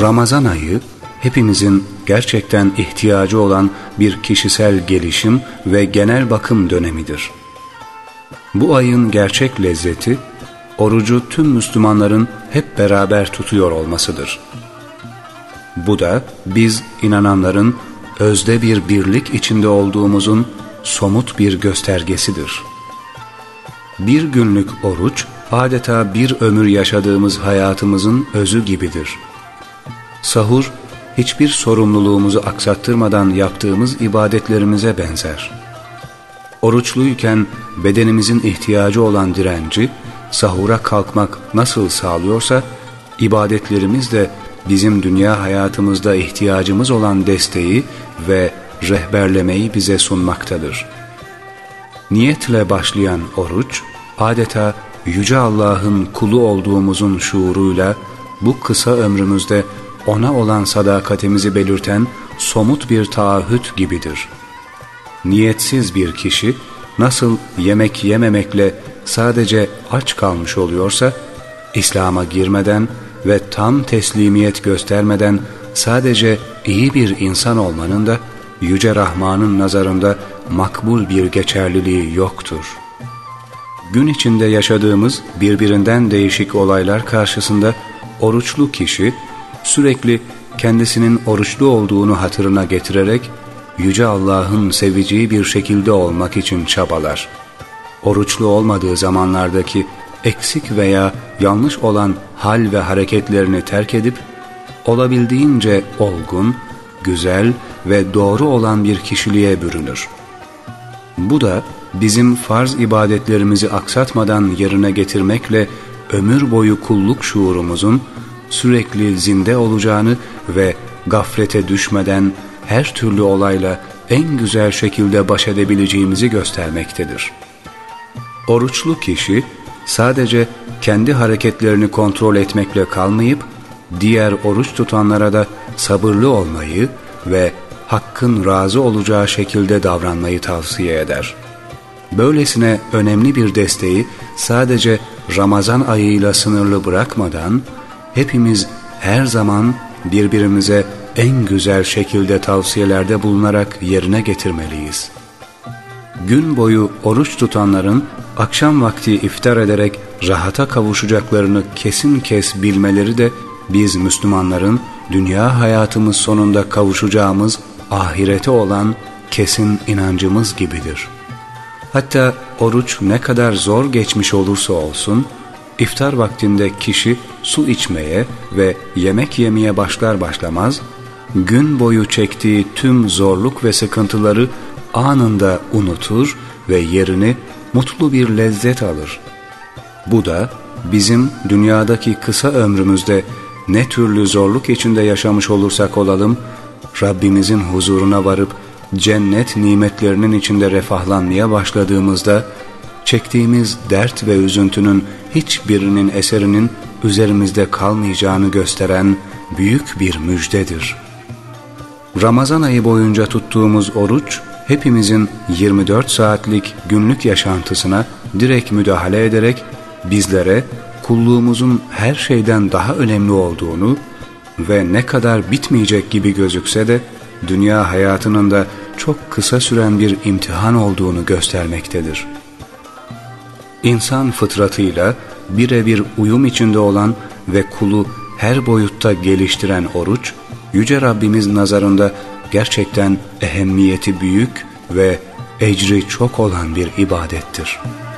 Ramazan ayı hepimizin gerçekten ihtiyacı olan bir kişisel gelişim ve genel bakım dönemidir. Bu ayın gerçek lezzeti, orucu tüm Müslümanların hep beraber tutuyor olmasıdır. Bu da biz inananların özde bir birlik içinde olduğumuzun somut bir göstergesidir. Bir günlük oruç adeta bir ömür yaşadığımız hayatımızın özü gibidir. Sahur hiçbir sorumluluğumuzu aksattırmadan yaptığımız ibadetlerimize benzer. Oruçluyken bedenimizin ihtiyacı olan direnci sahura kalkmak nasıl sağlıyorsa ibadetlerimiz de bizim dünya hayatımızda ihtiyacımız olan desteği ve rehberlemeyi bize sunmaktadır. Niyetle başlayan oruç adeta Yüce Allah'ın kulu olduğumuzun şuuruyla bu kısa ömrümüzde ona olan sadakatimizi belirten somut bir taahhüt gibidir. Niyetsiz bir kişi nasıl yemek yememekle sadece aç kalmış oluyorsa, İslam'a girmeden ve tam teslimiyet göstermeden sadece iyi bir insan olmanın da Yüce Rahman'ın nazarında makbul bir geçerliliği yoktur. Gün içinde yaşadığımız birbirinden değişik olaylar karşısında oruçlu kişi sürekli kendisinin oruçlu olduğunu hatırına getirerek Yüce Allah'ın seveceği bir şekilde olmak için çabalar. Oruçlu olmadığı zamanlardaki eksik veya yanlış olan hal ve hareketlerini terk edip olabildiğince olgun, güzel ve doğru olan bir kişiliğe bürünür. Bu da bizim farz ibadetlerimizi aksatmadan yerine getirmekle ömür boyu kulluk şuurumuzun sürekli zinde olacağını ve gaflete düşmeden her türlü olayla en güzel şekilde baş edebileceğimizi göstermektedir. Oruçlu kişi sadece kendi hareketlerini kontrol etmekle kalmayıp diğer oruç tutanlara da sabırlı olmayı ve hakkın razı olacağı şekilde davranmayı tavsiye eder. Böylesine önemli bir desteği sadece Ramazan ayıyla sınırlı bırakmadan hepimiz her zaman birbirimize en güzel şekilde tavsiyelerde bulunarak yerine getirmeliyiz. Gün boyu oruç tutanların akşam vakti iftar ederek rahata kavuşacaklarını kesin kes bilmeleri de biz Müslümanların dünya hayatımız sonunda kavuşacağımız ahirete olan kesin inancımız gibidir. Hatta oruç ne kadar zor geçmiş olursa olsun, iftar vaktinde kişi su içmeye ve yemek yemeye başlar başlamaz, gün boyu çektiği tüm zorluk ve sıkıntıları anında unutur ve yerini mutlu bir lezzet alır. Bu da bizim dünyadaki kısa ömrümüzde ne türlü zorluk içinde yaşamış olursak olalım, Rabbimizin huzuruna varıp cennet nimetlerinin içinde refahlanmaya başladığımızda, çektiğimiz dert ve üzüntünün hiçbirinin eserinin üzerimizde kalmayacağını gösteren büyük bir müjdedir. Ramazan ayı boyunca tuttuğumuz oruç, hepimizin 24 saatlik günlük yaşantısına direkt müdahale ederek bizlere kulluğumuzun her şeyden daha önemli olduğunu ve ne kadar bitmeyecek gibi gözükse de dünya hayatının da çok kısa süren bir imtihan olduğunu göstermektedir. İnsan fıtratıyla birebir uyum içinde olan ve kulu her boyutta geliştiren oruç, Yüce Rabbimiz nazarında gerçekten ehemmiyeti büyük ve ecri çok olan bir ibadettir.''